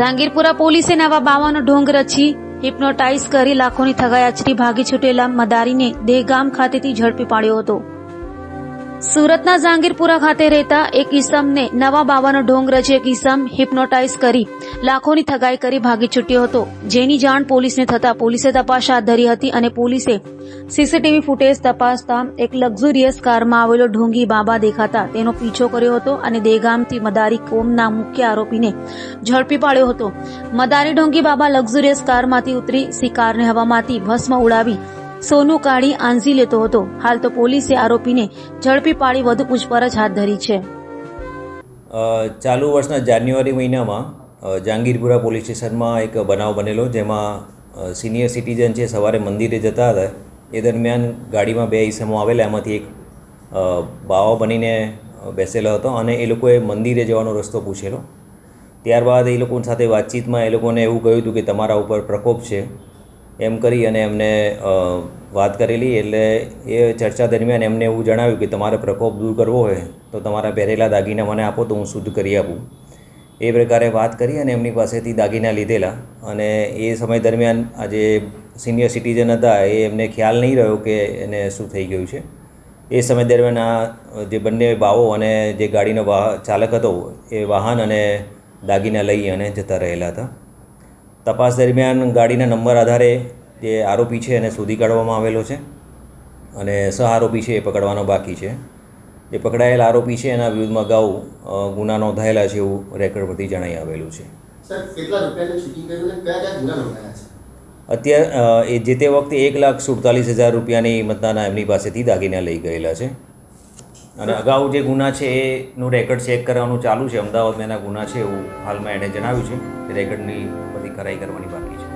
જાંગીરપુરા પોલીસે નવા બાવાનો ઢોંગ રચી હિપ્નોટાઇઝ કરી લાખોની થગાઈ આચરી ભાગી છૂટેલા મદારીને દેહગામ ખાતેથી ઝડપી પાડ્યો હતો. સુરતના જાંગીરપુરા ખાતે રહેતા એક ઈસમને નવા બાવાનો ઢોંગ રચી એક ઈસમ હિપ્નોટાઇઝ કરી, લાખોની થગાઈ કરી ભાગી છૂટ્યો હતો. જેની જાણ પોલીસને થતા પોલીસે તપાસ હાથ ધરી હતી અને પોલીસે સીસીટીવી ફૂટેજ તપાસતા એક લક્ઝુરિયસ કારમાં આવેલો ઢોંગી બાબા દેખાતા તેનો પીછો કર્યો હતો અને દેગામથી મદારી કોમના મુખ્ય આરોપીને ઝડપી પાડ્યો હતો. મદારી ઢોંગી બાબા લક્ઝુરિયસ કારમાંથી ઉતરી શિકારને હવામાંથી ભસ્મ ઉડાવી સોનું કાઢી આંઝી લેતો હતો. હાલ તો પોલીસે આરોપીને ઝડપી પાડી વધુ પૂછપરછ હાથ ધરી છે. ચાલુ વર્ષના જાન્યુઆરી મહિનામાં જહાંગીરપુરા પોલીસ સ્ટેશનમાં એક બનાવ બનેલો જેમાં સિનિયર સિટીઝન છે, સવારે મંદિરે જતા હતા. એ દરમિયાન ગાડીમાં બે ઈસમો આવેલા, એમાંથી એક બાવા બનીને બેસેલો હતો અને એ લોકોએ મંદિરે જવાનો રસ્તો પૂછેલો. ત્યારબાદ એ લોકો સાથે વાતચીતમાં એ લોકોને એવું કહ્યું હતું કે તમારા ઉપર પ્રકોપ છે. એમ કરી અને એમને વાત કરેલી એટલે એ ચર્ચા દરમિયાન એમને એવું જણાવ્યું કે તમારે પ્રકોપ દૂર કરવો હોય તો તમારા પહેરેલા દાગીના મને આપો તો હું શુદ્ધ કરી આપું. એ પ્રકારે વાત કરી અને એમની પાસેથી દાગીના લીધેલા અને એ સમય દરમિયાન આ જે સિનિયર સિટીઝન હતા એ એમને ખ્યાલ નહીં રહ્યો કે એને શું થઈ ગયું છે. એ સમય દરમિયાન આ જે બંને બાવો અને જે ગાડીનો વાહ, ચાલક હતો એ વાહન અને દાગીના લઈ અને જતા રહેલા હતા. તપાસ દરમિયાન ગાડીના નંબર આધારે જે આરોપી છે એને શોધી કાઢવામાં આવેલો છે અને સહ આરોપી છે એ પકડવાનો બાકી છે. જે પકડાયેલ આરોપી છે એના વિરુદ્ધમાં અગાઉ ગુના નોંધાયેલા છે એવું રેકર્ડ પરથી જણાઈ આવેલું છે. અત્યારે એ જે તે વખતે એક લાખ સુડતાલીસ હજાર રૂપિયાની મતદાના એમની પાસેથી દાગીના લઈ ગયેલા છે. અને અગાઉ જે ગુના છે, એનું રેકર્ડ ચેક કરવાનું ચાલુ છે. અમદાવાદમાં એના ગુના છે એવું હાલમાં એણે જણાવ્યું છે. રેકર્ડની બધી કરાઈ કરવાની બાકી છે.